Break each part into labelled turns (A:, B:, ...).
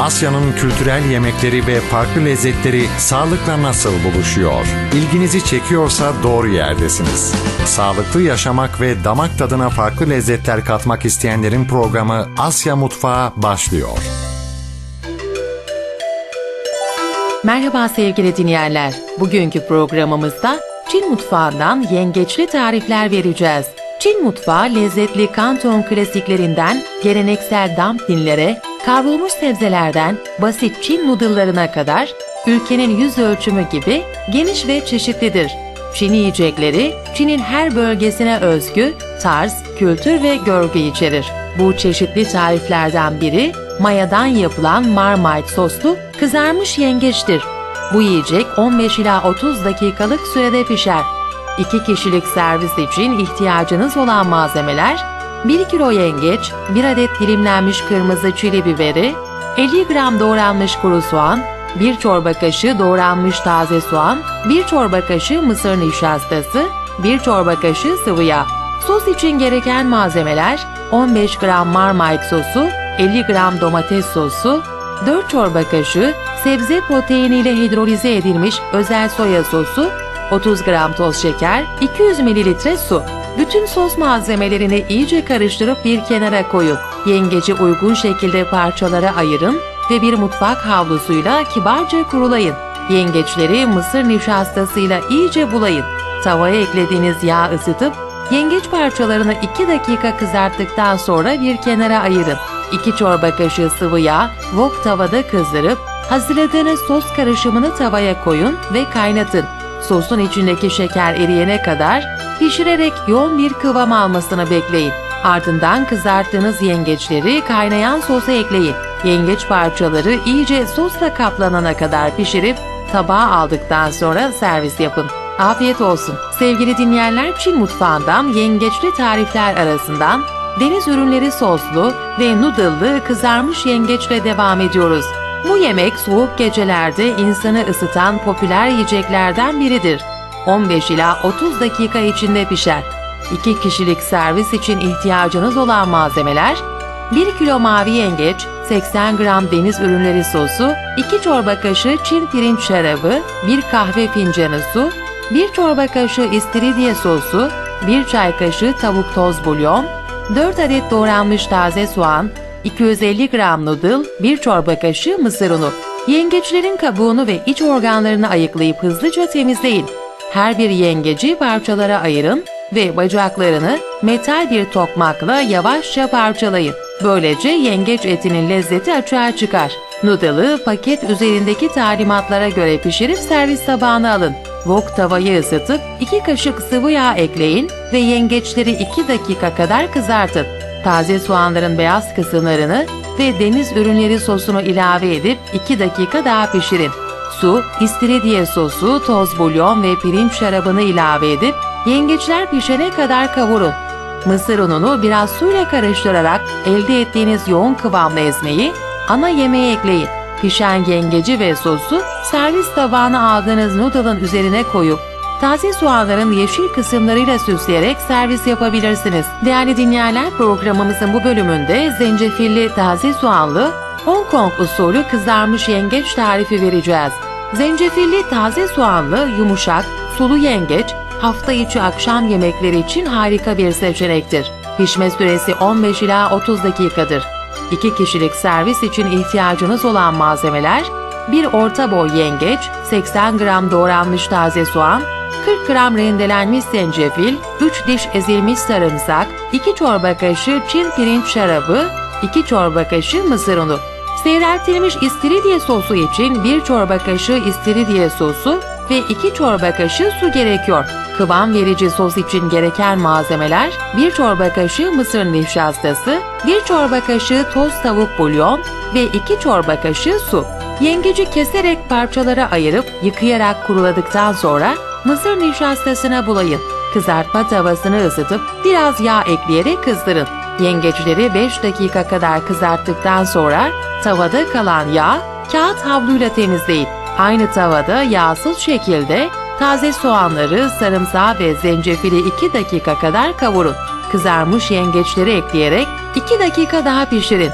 A: Asya'nın kültürel yemekleri ve farklı lezzetleri sağlıkla nasıl buluşuyor? İlginizi çekiyorsa doğru yerdesiniz. Sağlıklı yaşamak ve damak tadına farklı lezzetler katmak isteyenlerin programı Asya Mutfağı başlıyor.
B: Merhaba sevgili dinleyenler. Bugünkü programımızda Çin mutfağından yengeçli tarifler vereceğiz. Çin mutfağı lezzetli kanton klasiklerinden geleneksel dumpling'lere, kavrulmuş sebzelerden basit Çin noodle'larına kadar ülkenin yüz ölçümü gibi geniş ve çeşitlidir. Çin yiyecekleri Çin'in her bölgesine özgü tarz, kültür ve görgü içerir. Bu çeşitli tariflerden biri mayadan yapılan marmite soslu kızarmış yengeçtir. Bu yiyecek 15 ila 30 dakikalık sürede pişer. 2 kişilik servis için ihtiyacınız olan malzemeler 1 kilo yengeç, 1 adet dilimlenmiş kırmızı çili biberi, 50 gram doğranmış kuru soğan, 1 çorba kaşığı doğranmış taze soğan, 1 çorba kaşığı mısır nişastası, 1 çorba kaşığı sıvı yağ. Sos için gereken malzemeler 15 gram marmite sosu, 50 gram domates sosu, 4 çorba kaşığı sebze proteiniyle hidrolize edilmiş özel soya sosu, 30 gram toz şeker, 200 mililitre su. Bütün sos malzemelerini iyice karıştırıp bir kenara koyun. Yengeci uygun şekilde parçalara ayırın ve bir mutfak havlusuyla kibarca kurulayın. Yengeçleri mısır nişastasıyla iyice bulayın. Tavaya eklediğiniz yağ ısıtıp yengeç parçalarını 2 dakika kızarttıktan sonra bir kenara ayırın. 2 çorba kaşığı sıvı yağ wok tavada kızdırıp hazırladığınız sos karışımını tavaya koyun ve kaynatın. Sosun içindeki şeker eriyene kadar pişirerek yoğun bir kıvam almasını bekleyin. Ardından kızarttığınız yengeçleri kaynayan sosa ekleyin. Yengeç parçaları iyice sosla kaplanana kadar pişirip tabağa aldıktan sonra servis yapın. Afiyet olsun. Sevgili dinleyenler Çin mutfağından yengeçli tarifler arasından deniz ürünleri soslu ve noodle'lı kızarmış yengeçle devam ediyoruz. Bu yemek soğuk gecelerde insanı ısıtan popüler yiyeceklerden biridir. 15 ila 30 dakika içinde pişer. 2 kişilik servis için ihtiyacınız olan malzemeler 1 kilo mavi yengeç, 80 gram deniz ürünleri sosu, 2 çorba kaşığı Çin pirinç şarabı, 1 kahve fincanı su, 1 çorba kaşığı istiridye sosu, 1 çay kaşığı tavuk toz bulyon, 4 adet doğranmış taze soğan, 250 gram noodle, 1 çorba kaşığı mısır unu. Yengeçlerin kabuğunu ve iç organlarını ayıklayıp hızlıca temizleyin. Her bir yengeci parçalara ayırın ve bacaklarını metal bir tokmakla yavaşça parçalayın. Böylece yengeç etinin lezzeti açığa çıkar. Noodle'ı paket üzerindeki talimatlara göre pişirip servis tabağına alın. Wok tavayı ısıtıp 2 kaşık sıvı yağ ekleyin ve yengeçleri 2 dakika kadar kızartın. Taze soğanların beyaz kısımlarını ve deniz ürünleri sosunu ilave edip 2 dakika daha pişirin. Su, istiridye sosu, toz bulyon ve pirinç şarabını ilave edip yengeçler pişene kadar kavurun. Mısır ununu biraz suyla karıştırarak elde ettiğiniz yoğun kıvamlı ezmeyi ana yemeğe ekleyin. Pişen yengeci ve sosu servis tabağına aldığınız noodle'ın üzerine koyup taze soğanların yeşil kısımlarıyla süsleyerek servis yapabilirsiniz. Değerli dinleyenler programımızın bu bölümünde zencefilli taze soğanlı Hong Kong usulü kızarmış yengeç tarifi vereceğiz. Zencefilli taze soğanlı yumuşak sulu yengeç hafta içi akşam yemekleri için harika bir seçenektir. Pişme süresi 15 ila 30 dakikadır. 2 kişilik servis için ihtiyacınız olan malzemeler 1 orta boy yengeç, 80 gram doğranmış taze soğan, 40 gram rendelenmiş zencefil, 3 diş ezilmiş sarımsak, 2 çorba kaşığı Çin pirinç şarabı, 2 çorba kaşığı mısır unu. Seyreltilmiş istiridye sosu için 1 çorba kaşığı istiridye sosu ve 2 çorba kaşığı su gerekiyor. Kıvam verici sos için gereken malzemeler 1 çorba kaşığı mısır nişastası, 1 çorba kaşığı toz tavuk bulyon ve 2 çorba kaşığı su. Yengeci keserek parçalara ayırıp yıkayarak kuruladıktan sonra mısır nişastasına bulayın. Kızartma tavasını ısıtıp biraz yağ ekleyerek kızdırın. Yengeçleri 5 dakika kadar kızarttıktan sonra tavada kalan yağ kağıt havluyla temizleyin. Aynı tavada yağsız şekilde taze soğanları, sarımsağı ve zencefili 2 dakika kadar kavurun. Kızarmış yengeçleri ekleyerek 2 dakika daha pişirin.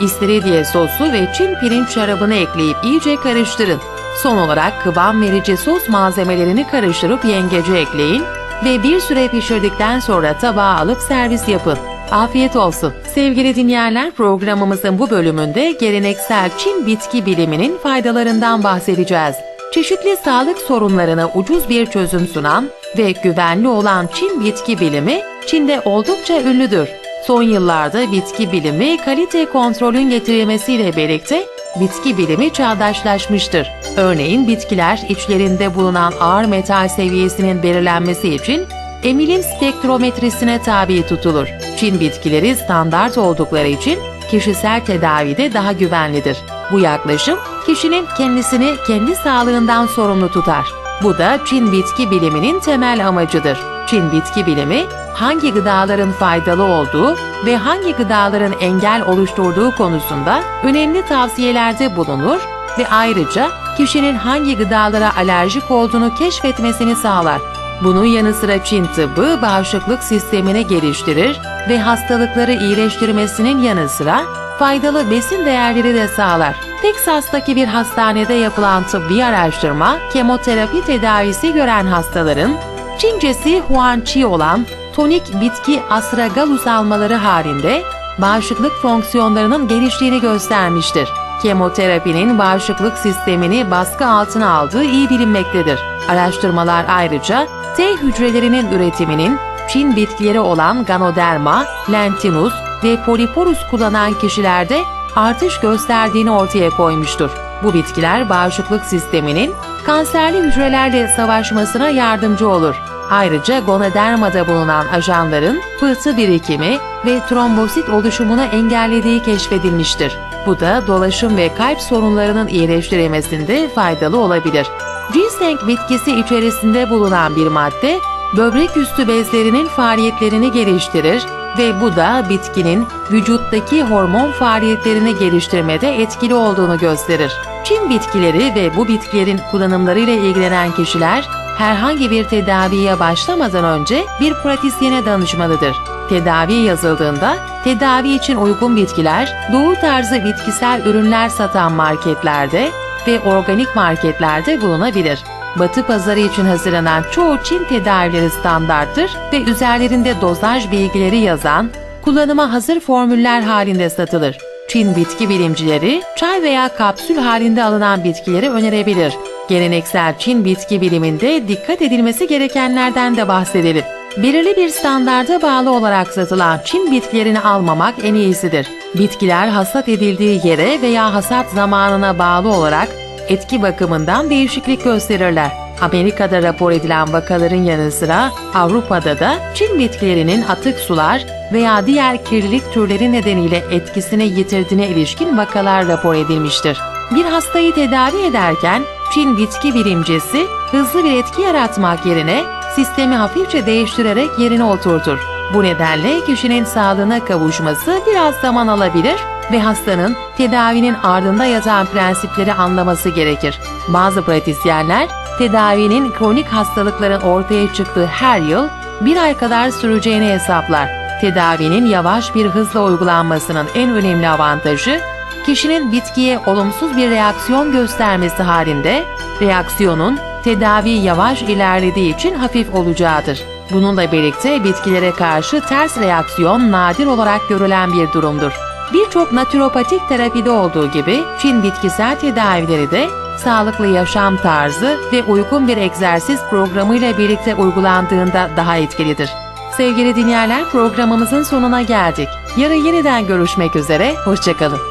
B: İstiridye sosu ve Çin pirinç şarabını ekleyip iyice karıştırın. Son olarak kıvam verici sos malzemelerini karıştırıp yengece ekleyin ve bir süre pişirdikten sonra tabağa alıp servis yapın. Afiyet olsun. Sevgili dinleyenler programımızın bu bölümünde geleneksel Çin bitki biliminin faydalarından bahsedeceğiz. Çeşitli sağlık sorunlarına ucuz bir çözüm sunan ve güvenli olan Çin bitki bilimi Çin'de oldukça ünlüdür. Son yıllarda bitki bilimi kalite kontrolün getirilmesiyle birlikte bitki bilimi çağdaşlaşmıştır. Örneğin bitkiler içlerinde bulunan ağır metal seviyesinin belirlenmesi için emilim spektrometrisine tabi tutulur. Çin bitkileri standart oldukları için kişisel tedavide daha güvenlidir. Bu yaklaşım kişinin kendisini kendi sağlığından sorumlu tutar. Bu da Çin bitki biliminin temel amacıdır. Çin bitki bilimi hangi gıdaların faydalı olduğu ve hangi gıdaların engel oluşturduğu konusunda önemli tavsiyelerde bulunur ve ayrıca kişinin hangi gıdalara alerjik olduğunu keşfetmesini sağlar. Bunun yanı sıra Çin tıbbı bağışıklık sistemini geliştirir ve hastalıkları iyileştirmesinin yanı sıra faydalı besin değerleri de sağlar. Teksas'taki bir hastanede yapılan tıbbi araştırma, kemoterapi tedavisi gören hastaların Çincesi Huanqi olan tonik bitki astragalus almaları halinde bağışıklık fonksiyonlarının geliştiğini göstermiştir. Kemoterapinin bağışıklık sistemini baskı altına aldığı iyi bilinmektedir. Araştırmalar ayrıca T hücrelerinin üretiminin Çin bitkileri olan Ganoderma, Lentinus ve Polyporus kullanan kişilerde artış gösterdiğini ortaya koymuştur. Bu bitkiler bağışıklık sisteminin kanserli hücrelerle savaşmasına yardımcı olur. Ayrıca gonodermada bulunan ajanların pıhtı birikimi ve trombosit oluşumunu engellediği keşfedilmiştir. Bu da dolaşım ve kalp sorunlarının iyileştirilmesinde faydalı olabilir. Ginseng bitkisi içerisinde bulunan bir madde, böbrek üstü bezlerinin faaliyetlerini geliştirir ve bu da bitkinin vücuttaki hormon faaliyetlerini geliştirmede etkili olduğunu gösterir. Çin bitkileri ve bu bitkilerin kullanımlarıyla ilgilenen kişiler herhangi bir tedaviye başlamadan önce bir pratisyene danışmalıdır. Tedavi yazıldığında tedavi için uygun bitkiler doğu tarzı bitkisel ürünler satan marketlerde ve organik marketlerde bulunabilir. Batı pazarı için hazırlanan çoğu Çin tedavileri standarttır ve üzerlerinde dozaj bilgileri yazan, kullanıma hazır formüller halinde satılır. Çin bitki bilimcileri çay veya kapsül halinde alınan bitkileri önerebilir. Geleneksel Çin bitki biliminde dikkat edilmesi gerekenlerden de bahsedelim. Belirli bir standarda bağlı olarak satılan Çin bitkilerini almamak en iyisidir. Bitkiler hasat edildiği yere veya hasat zamanına bağlı olarak etki bakımından değişiklik gösterirler. Amerika'da rapor edilen vakaların yanı sıra Avrupa'da da Çin bitkilerinin atık sular veya diğer kirlilik türleri nedeniyle etkisini yitirdiğine ilişkin vakalar rapor edilmiştir. Bir hastayı tedavi ederken Çin bitki bilimcisi hızlı bir etki yaratmak yerine sistemi hafifçe değiştirerek yerine oturtur. Bu nedenle kişinin sağlığına kavuşması biraz zaman alabilir ve hastanın tedavinin ardında yatan prensipleri anlaması gerekir. Bazı pratisyenler tedavinin kronik hastalıkların ortaya çıktığı her yıl bir ay kadar süreceğini hesaplar. Tedavinin yavaş bir hızla uygulanmasının en önemli avantajı kişinin bitkiye olumsuz bir reaksiyon göstermesi halinde reaksiyonun tedavi yavaş ilerlediği için hafif olacağıdır. Bununla birlikte bitkilere karşı ters reaksiyon nadir olarak görülen bir durumdur. Birçok naturopatik terapide olduğu gibi Çin bitkisel tedavileri de sağlıklı yaşam tarzı ve uygun bir egzersiz programıyla birlikte uygulandığında daha etkilidir. Sevgili dinleyenler programımızın sonuna geldik. Yarın yeniden görüşmek üzere, hoşçakalın.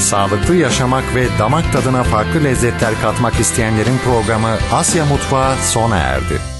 A: Sağlıklı yaşamak ve damak tadına farklı lezzetler katmak isteyenlerin programı Asya Mutfağı sona erdi.